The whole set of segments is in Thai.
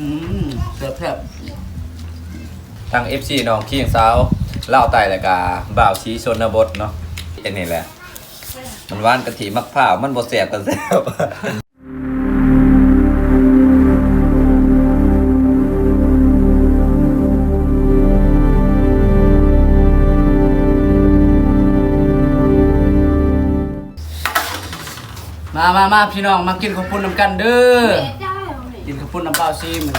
หืมเสือแซ่บทาง FC น้องเคียงสาวเล่าวไต่แล้วก็บ่าวชีชนบทเนาะอันนี้แหละ มันหว่านกะทิมักพร้าวมันบ่แซ่บกันแซ่บมามามาพี่น้องมากินข้าวปุ้นน้ำกันเด้อได้เอาเลย กินข้าวปุ้นน้ำเปล่าซีมัน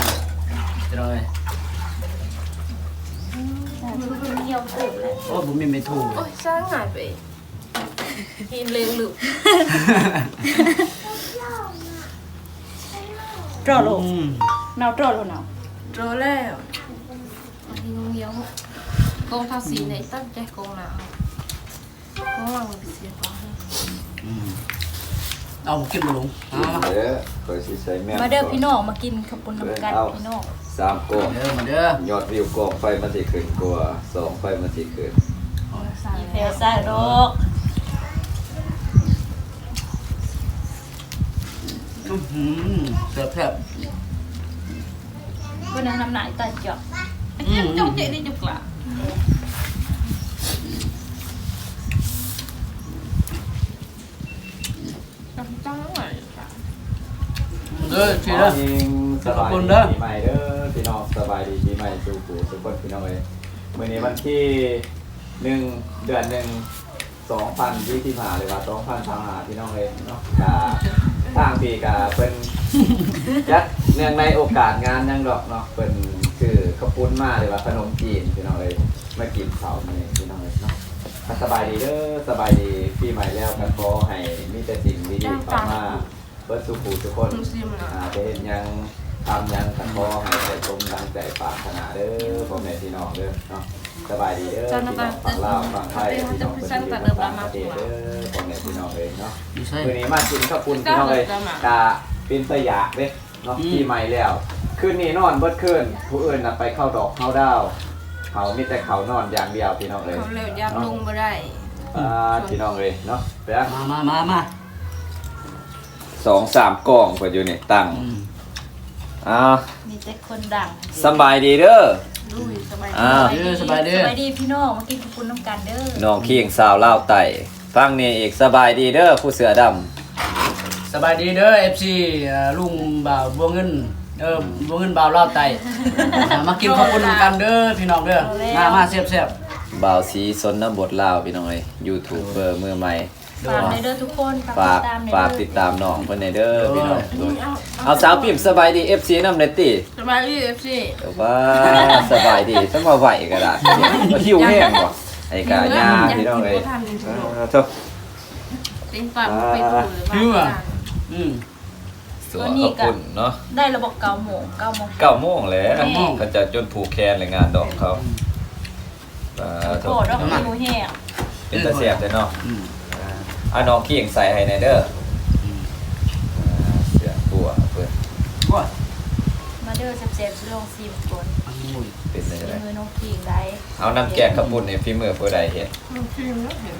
จะน้อยเหี่ยวเติบเลยโอ้บุมีไม่ถูกโอ้ยสร้างหายไปหินเลงหลุตรอโลอืมนาวตรอโลนาวโจแล้วหินเหี่ยวโกงภาษีในตั้งใจโกงหนาวโกงหลังมันเสียกว่าอืม เอากินบุหลงเอามาเด้อคอยสิใส่แม่มาเด้อพี่น้องมากินข้าวปุ้นน้ำกันพี่น้องสามกล่องเด้อมาเด้อยอดวิวกล่องไฟมันสิขึ้นกว่าสองไฟมันสิขึ้นมีเพลซ่าโรกอื้อหือเสือแซ่บเพื่อนน้ำหนักตาเจาะอืมเจ้าเจ๊ได้จุกละจำจังหน่อย เด้อสิเด้อสบายขอบคุณดีเด้อปีใหม่เด้อพี่น้องสบายดีปีใหม่สู่ปู่สุขคนพี่น้องเอ้ยมื้อนี้วันที่หนึ่งเดือนหนึ่งสองพันยี่สิบห้าเลยว่าสองพันสามห้าพี่น้องเอ้ยเนาะกาทางพี่กาเป็นยัดเนื่องในโอกาสงานยังดอกเนาะเป็นคือข้าวปุ้นมาเลยว่าขนมจีนพี่น้องเอ้ยมากินเผานี่พี่น้องเอ้ยเนาะก็สบายดีเด้อสบายดีปีใหม่แล้วกันขอให้มีแต่สิ่งดีๆเข้ามา เบิดสุขูทุกคนมุสลิมนะอาจะเห็นยังทำยังกันบ่ให้ได้ชมดังใจปรารถนาเด้อพ่อแม่พี่น้องเด้อเนาะสบายดีเด้อพี่น้องฝั่งลาวฝั่งไทยพี่น้องคนที่อยู่ต่างประเทศเด้อพ่อแม่พี่น้องเอ้ยเนาะอยู่ใช่มื้อนี้มากินข้าวปุ้นพี่น้องเอ้ยกะเป็นสยากเด้เนาะอืมปีใหม่แล้วคืนนี้นอนเบิดคืนผู้อื่นน่ะไปเข้าดอกเข้าดาวเขามีแต่เขานอนอย่างเดียวพี่น้องเอ้ยเขาเร็วยับลงมาได้อ่าพี่น้องเอ้ยเนาะไปอะมามามามา สองสามกล่องเปิดอยู่นี่ตั้งอืมอ้าวมีแต่คนดังสบายดีเด้อ ลุยสบายอ่าเด้อสบายเด้อสบายดีพี่น้องมากินข้าวปุ้นน้ำกันเด้อน้องเคียงสาวเล่าวไต่ฟังนี่อีกสบายดีเด้อผู้เสือดสบายดีเด้อ FC เอ่อลุงบ่าวบัวเงินเออบัวเงินบ่าวลาวไตอ่ามากินข้าวปุ้นน้ำกันเด้อพี่น้องเด้อมามาแซ่บำบ่าวสีสนน้ำบทลาวพี่น้องเอ้ยยูทูบเบอร์มือใหม่ ฝากในเด้อทุกคนฝากติดตามในฝากเด้ติอดตามน้องเพิ่นในเด้อพี่น้องเอาสาวปิ่มสบายดี FC นำเนตติสบายดีเอฟซีเดี๋ยวว่าสบายดีสมาไหวกระดาษมาหิวแห้งบ่ไอ้กาญาพี่น้องเอ้ยเออโธ่เป็นปากไปดูหรือว่าๆอืม สวยขอบคุณเนาะได้ระบบเก้าโมงเก้าโมง เก้าโมงแล้วเก้าโมง ก็จะจนผูกแขนเลยงานดอกเขาอ่าโกโธ่รธดอกมีหมูแห้งเป็นตาเสียบเลยเนาะอืม อ่าน้องเคียงใส่ให้ในเด้ออืม อ่าเสียตัวเพื่อนว้ามาเด้อเจ็บๆลองซิมก่อนอันนี้อุ้ยเป็นยังฝีไงมือน้องขิงได้เอาน้ำแกงขับปุ่นในฝีมือผู้ใดเห็นมันฟิล์มแล้วเห็น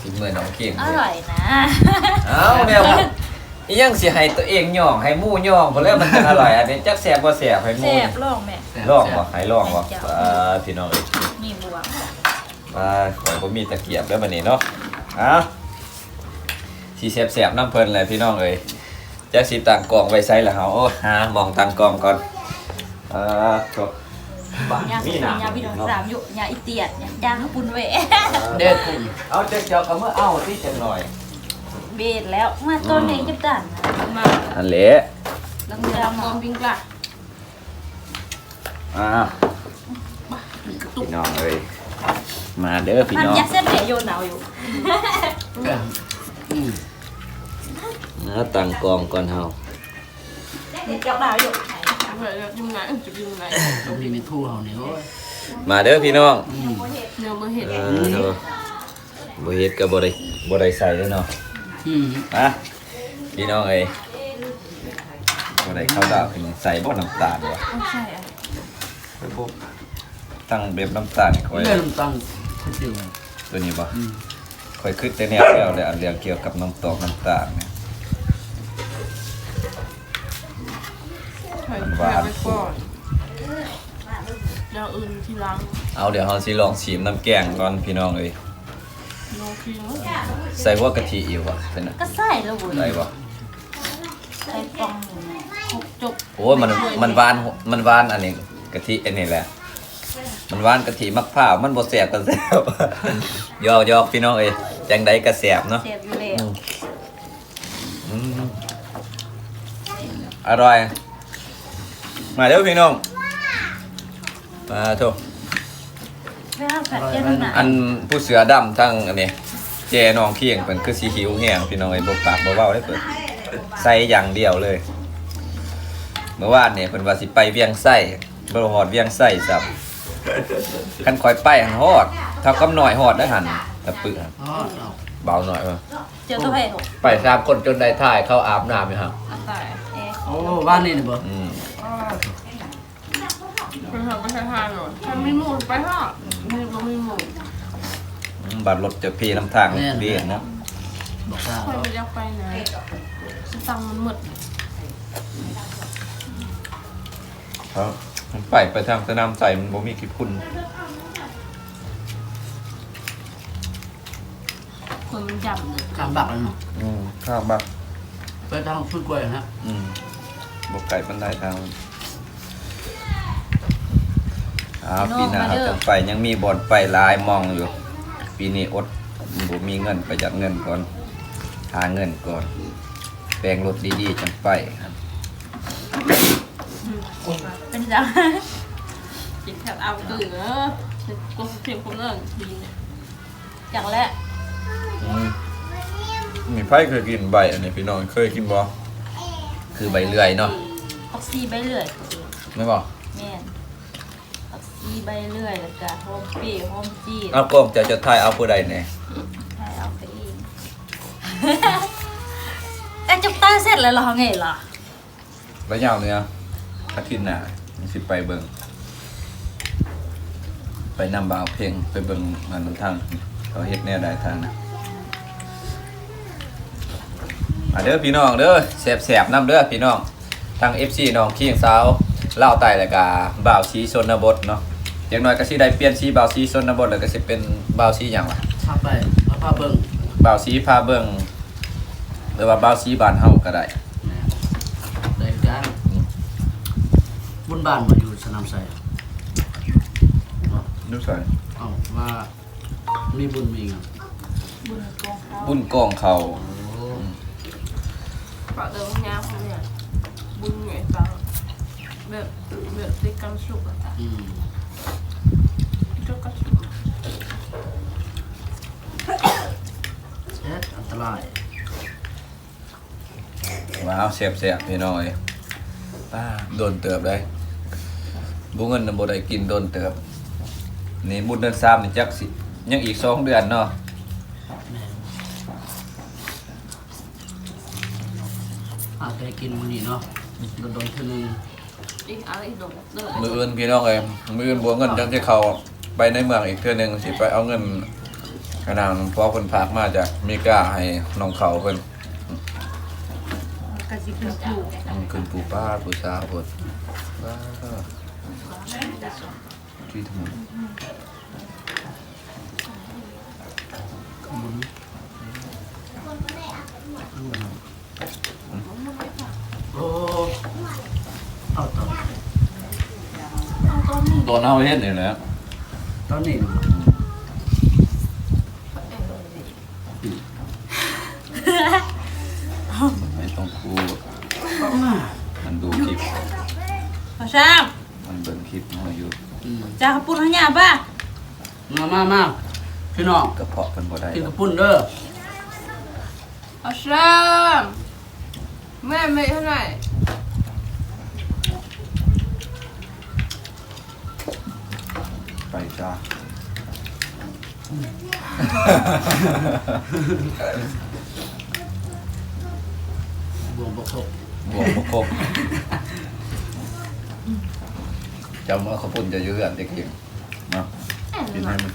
ฝีมือน้องเคียงอเฮ็ด ร่อยนะ เอาแนวอีหยังสิให้ตัวเองย่องให้หมู่ย่องบ่แล้วมันจะอร่อยอันนี้จักแซ่บบ่แซ่บให้หมู่แซ่บลองแม่แซ่บลองแซ่บ่บให้ลองบ่อ่าพี่น้องเอ้ยมีบวงอ่าข่อยบ่มีตะเกียบแล้วบัดนี้เนาะเอ้า สิแซ่บๆน้ำเพิ่นเลยพี่น้องเอ้ยจักสิตั้งกล้องไว้ไสล่ะเฮาโอ้หาหมองตั้งกล้องก่อนอ่าโถบ้านยามีสีหน้ายาพี่น้องสามอยู่ยาอีเตียดยายางข้าวปุ้นเวะเด็ดกุ้งเอาเจ๊กเจ้าก็เมื่อเอาที่จังหน่อยเบดแล้วมาต้นเองจับดันมาอันเละลังเรือมองบิงกละอ่าพี่น้องเอ้ยมาเด้อพี่มันน้องยัดเส้นเหนียวโยนหนาวอยู่เอออืม นะตั้งกองก่อนเฮาเจ้าหนาวอยู่เผื่อจะยิ้มไหนจะยิ้มไหนบุมีไม่ถูกเฮานี่โอ้ยมาเด้อพี่น้องอืมเนื้อมือเห็ดเออเด้อบ่เฮ็ดก็บ่ได้บ่ได้ใส่เด้อเนาะอืมมาพี่น้องเอ้ยบ่ได้ข้าวดาวขึ้นใส่บ่น้ำตาลวะไม่ใช่อะไปพวกตั้งแบบน้ำตาลค่อยเรื่องตังทุกสิ่งตัวนี้บ่อืมค่อยคิดแต่แนวแล้วเลยอันเรื่องเกี่ยวกับน้ำตอกน้ำตาลเนี่ย ข่อยหวานไปก่อนแล้วอื่นทีหลังเอาเดี๋ยวเราสิลองชิมน้ำแกงก่อนพี่น้องเลยโนคิงใส่หัว่ากะทิอยู่วะเป็นอะก็ใส่แล้วบุญได้ปะใส่ฟองอยู่นะหกจบโอ้ยมันมันหวานมันหวานอันนี้กะทิอันนี้แหละมันหวานกะทิมะพร้าวมันบ่แสบกันแสบยอกยอกพี่น้องเอ้ยจังใดก็แสบเนาะเสียบอยู่แล้วอืมอร่อย มาเด้อพี่น้องมาโทษไม่เอาผัดเย็นหนาอันผู้เสือดำทั้งอันนี้เจน้องเคียงเป็นคือสีหิวแห้งพี่น้องไอ้บกปากบ่เว้าได้เปิดใส่อย่างเดียวเลย เมื่อวานเนี่ยเพิ่นว่าสิไปเวียงไส้บ่ฮอดเวียงไส้ซับคันคอยไปหันฮอดถ้ากำหน่อยฮอดได้หันตะปึกอ๋อเอาเบาหน่อยเออเจอตัวเพ่หกไปสามคนจนได้ถ่ายเข้าอาบน้ำไหมครับอาศัยเอ๊ะโอ้บ้านนี่นี่บ่อืม ไปทำไปทานหน่อยฉันไม่หมูไปฮะไม่ก็ไม่หมูบัตรรถจะพี่น้ำทางเรียนนะบอกว่าค่อยไปยักไปไหนสตังมันหมดครับมันไปไปทางสนามใส่มันบ่มีกี่คุณคนมันยำเลยข้าบักแล้วเนาะอืมข้าวบักไปทางพืชกล้วยนะอืม บกไก่ปันไดทางอ้าวปีหน้าเราจะไปยังมีบ่อนไปหลายมองอยู่ ปีนี้อดบ่มีเงินประหยัดเงินก่อน หาเงินก่อน แปลงรถดีๆจังไปครับเป็นจังจิตแถบเอาตื่นเออก็เพียงคนเรื่องดีเนี่ยอย่างแรกอืมมีไพ่เคยกินใบอันนี้พี่น้องเคยกินบ่ คือใบเลื่อยเนาะออกซีใบเลื่อยไม่บอกแม่นออกซีใบเลื่อยแล้วก็โฮมปี้โฮมจีดเอากล้องจะจะถ่ายเอาผู้ใดแน่ให้เอาไปเองเอ้จุกตาเสร็จแล้วเหรอไงล่ะระยะเนี้ยอาทิตย์หน้าสิไปเบิ่งไปนำบ่าวเพลงไปเบิ่งงานนำทางเขาเฮ็ดแน่ได้ทางนะ มาเด้อพี่น้องเด้อแสบๆนํเด้อพี่น้องทาง FC น้องเคียงสาวเล่าวใต้แล้วก็บ่าวสีชนบทเนาะอย่างน้อยก็สิได้เปลี่ยนสีบ่าวสีชนบทแล้วก็สิเป็นบ่าวสีหยังล่ะพาไปมาพาเบิ่งบ่าวสีพาเบิ่งหรือว่าบ่าวสีบ้านเฮาก็ได้ได้กันบุญบ้านมาอยู่สนามไสดูใส่เอาว่ามีบุญมีงานบุญกองเขาบุญกองเขา โอ้ฝากเดิมยาคนเนี่ยบุญเหนื่อยฟังแบบแบบติดกันสุกอะอืมก็กระสุกเช็ดอันตรายว้าวเสียบเสียบพี่น้อยป้าโดนเติบได้บุเงินน่ะบ่ได้กินโดนเติบ นี่บุญเดือนสามนี่จักสิยังอีกสองเดือนเนาะ แม่ อาเคยกินมื้อนี้เนาะโดนๆเทื่อนึงอีกอะไรอีกดอกเดินมืออื่นพี่น้องเอ้ยมืออื่นบัวเงินจังสิเข้าไปในเมืองอีกเทื่อหนึงสิไปเอาเงินขนาดพอเพิ่นพากมาจากอเมริกาให้น้องเขาเพิ่นกระสิบกระถูกอืมขึ้นปูป้าปูสาวเพิ่นว้าวที่ทำไตอนเฮาเฮ็ดนี่แหละตอนนี้ไม่ต้องพูดมามันดูคลิปพอช่างมันเบิ่งคลิปมาอยู่อืมจะขับปุ่นให้ยาป่ะมามามาพี่น้องกระเพาะเพิ่นบ่ได้กินกระปุ่นเด้ออาชามแม่ไม่เท่าไหร่ จ้าบวงบกครบบวกบ่ครบจำว่าเขาปุ่นจะอยู่เฮือนเด็กเองเนาะ กินให้มัน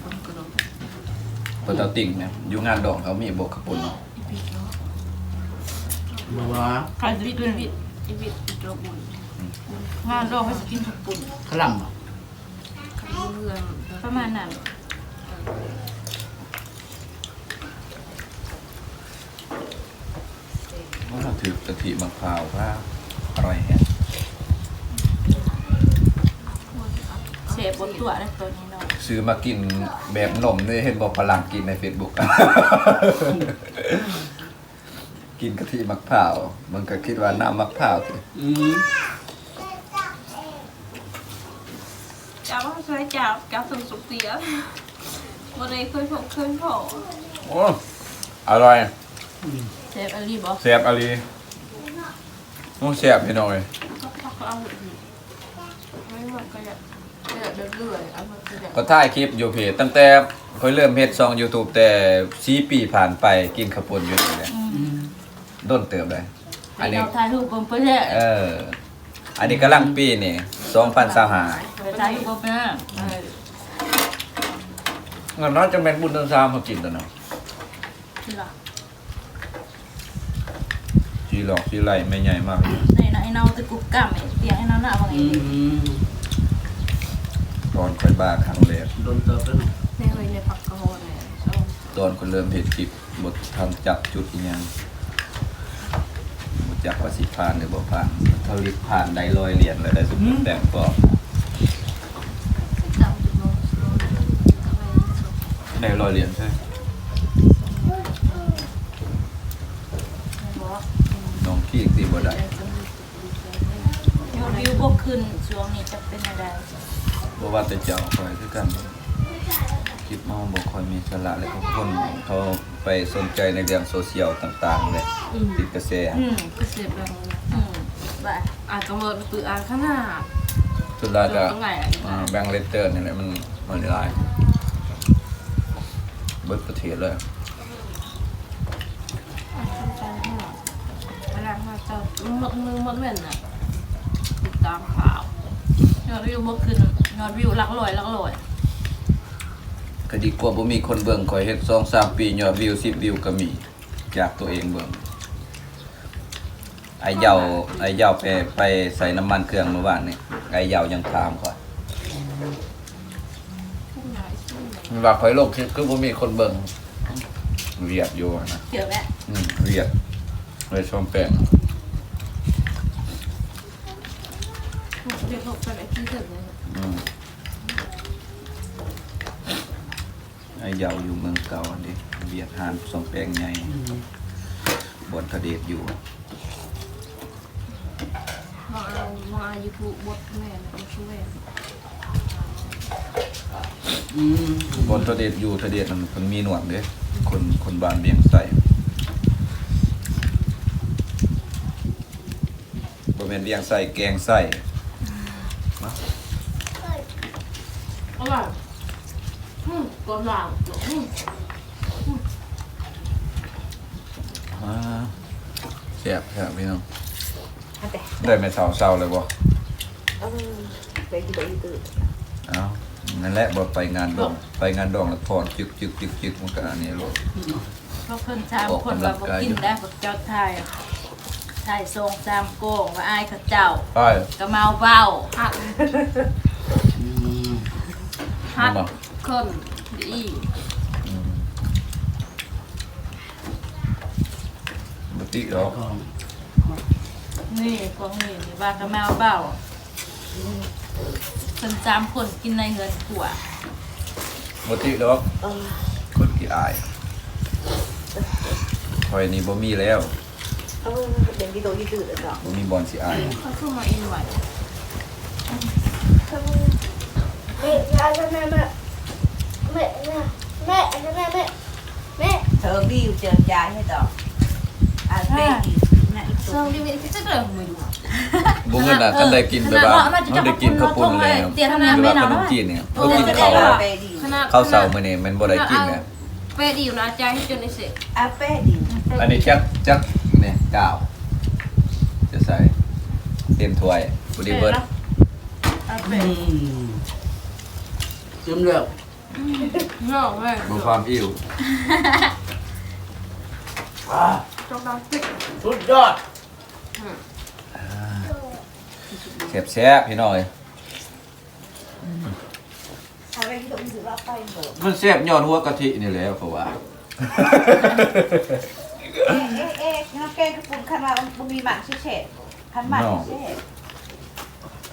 เพิ่นเอาติ่งเนี่ยอยู่งานดอกเขามีบวกขปุ่นเนาะบัวาใครจะบิดบิดอีบิดอีกระบุญงานรอให้สกินญี่ปุ่นขลำ บ่เพื่อนประมาณนั้นว่าถือกะทิมะพร้าวว่าอร่อยแฮะเสพบนตัวได้ตัวนี้เนาะซื้อมากินแบบนมนี่เห็นบอกฝรั่งกินใน Facebook กินกะทิมะพร้าว มันก็คิดว่าน้ำมะพร้าวสิอืม จับว่าใช้จับจับสุกสุกเสียวันนี้เคยผมเคยพอโอ้อร่อยเสพอลีบอกแซ่บอะไรโอ้แซ่บพี่น้อยพักเอาไม่หมดก็อยากอยากเดินเรื่อยเอามาก็อยากก็ถ่ายคลิปอยู่เพจตั้งแต่ค่อยเริ่มเฮ็ดช่อง YouTube แต่4ปีผ่านไปกินข้าวปุ้นอยู่นี่แหละอืมด้นเติมเลยอันนี้ เราถ่ายรูปบนประเทศเออ อันนี้กำลังปีนี่2025ไปถ่ายรูปบนประเทศเงินน้อยจะแม่นบุญต้นซามเขากินตัวเนาะที่ละชีหลอกชีไหลไม่ใหญ่มากในในเนาตะกุกกล้ามเตียงไอ้นั่นน่ะว่าไงอืมตอนค่อยบ้าครั้งแรกโดนเติบแล้วเนาะในเฮ้ยในผักกระโหนเนี่ยเอาตอนคนเริ่มเฮ็ดคลิปบ่ทันจับจุดอีหยังบ่จักว่าสิผ่านหรือบ่ผ่าน ถ้าลิกผ่านได้ร้อยเหรียญแล้วได้สุดแต่งบอะได้ร้อยเหรียญใช่น้องขี้ตีบ่ได้ยอดวิวบวกขึ้นช่วงนี้จะเป็นอะไรบ่ว่าแต่เจ้าคอยคือกันคลิปมาบ่ค่อยมีสาระเลยทุกคนเขาไปสนใจในเรื่องโซเชียลต่าง ๆ เลยติดกระแสอืมก็เสียแบบ อืมบ่าอ่านกระโหนปืออ่านข้างหน้าสุดท้ายก็ตรงไหนอะอ่าแบงค์เลตเตอร์นี่แหละมันมันหลายเบิดประเทศเลยเวลามาเจอหมดมือหมดเงินน่ะติดตามข่าวยอดวิวบวกขึ้นยอดวิวหลักร้อยหลักร้อยก็ดีกว่าบ่มีคนเบิ่งข่อยเฮ็ด2 3ปียอดวิว10วิวก็มี จากตัวเองเบิ่ง ไอ้เหยาไอ้เหยาไปไปใส่น้ำมันเครื่องเมื่อวานนี่ไอ้เหยายังถามข่อยว่าข่อยลงคลิปคือบ่มีคนเบิ่งเวียดอยู่นะเกี่ยวแหละอืมเวียดเลยชมแป้งเรียกพวกเป็นไอ้ที่ถึงเลยอืมไอ้เหยาอยู่เมืองเก่าอันนี้เวียดหานชมแป้งใหญ่อืมบนทะเดชอยู่มาเอามาอายุ ผู้บดแม่นะช่วยอืมบนทะเดชอยู่ทะเดชมันมันมีหนวดเด้คนคนบ้านเบียงใส่บ่แม่นเบียงใส่แกงใส่ อร่อยอืมกรอบอืมอ่าแซ่บแซ่บพี่น้อง ได้ไหมเช้าเช้าเลยบ่ไปที่ไปที่ตื่นเอ้านั่นแหละบ่ไปงานดองไปงานดองแล้วพรจึกจึกจึกจึกมันก็อันนี้โลด เพราะเพิ่นสามคนว่าบ่กินได้พวกเจ้าไทยไทยทรงสามโกงว่าอายเขาเจ้าไปก็เมาเบ้าหัดอืมหัดบ่คนดีอืมบ่ติดอก นี่ของนี่บานก็แมวเบาคนจามคนกินในเหือนกัวบติหรอกคนกี่อายคอยนี่บ่มีแล้วเออเด็กที่โตที่ตื่นเลยจ้ะบ่มีบอลสิอายเขาขึ้นมาอินไหวแม่แม่แม่แม่แม่แม่แม่เธอบีวอยู่เจอใจให้ต่ออ่าเป้ เซตัวอร์ดิวิที่จะเกิดไม่รู้บ่เงินน่ะคันได้กินแบบว่าเขาได้กินข้าวปุ้นเลยเตียทำงานหรือไม่ว่าเนาขนมจีนเนี่ยโอ้เขากินจะได้ข้าวเหรอไปดีขนาดข้าวเช้ามื้อนี้มันบ่ได้กินเนี่ยเปดีอยู่นะใจให้จนในเสร็จอะไปดีอันนี้จักจักเนี่ยกาวจะใส่เต็มถ้วยบ่ได้เบิดอืมเตรียมเลือกเนาะแม่บ่ความอิ่วอ่าจงดั งติ๊กสุดยอดอแซ่บๆพี่น้องเอ้ยเอาไปที่ตรงนี้ถือว่าไปเหรอมันแซ่บย้อนหัวกะทินี่แหละเขาว่าเอ๊ะเอ๊ะเอ๊ะน้ำแกงกระปุกขันมามันมีหมันเฉดขันหมันเฉด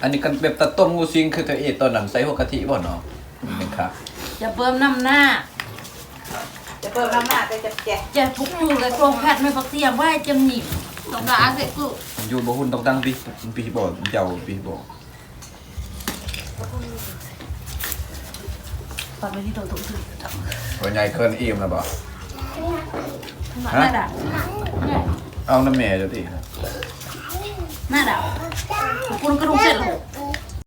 อันนี้กันแบบตัดต้มงูซิงคือตัวเอตอนนั้นใส่หัวกะทิบ่เนาะเป็นค่ะจะเบิ่มน้ำหน้าจะเปิดน้ำหนักไปจะแจก จะทุกอยู่กับโครงแพทย์ไม่พักเทียมว่าจำหนิบ ตรงกลางเสร็จกูอยู่บ่หุ่นต้องตั้งปีปีบ่เจ้าปีบ่ตอนไปที่ตัวถุงถือตัวใหญ่เกินอิ่มแล้วบ่หน้าด่าเอาน้ำแม่เจ้าติหน้าด่าคุณกระดูกเสร็จแล้ว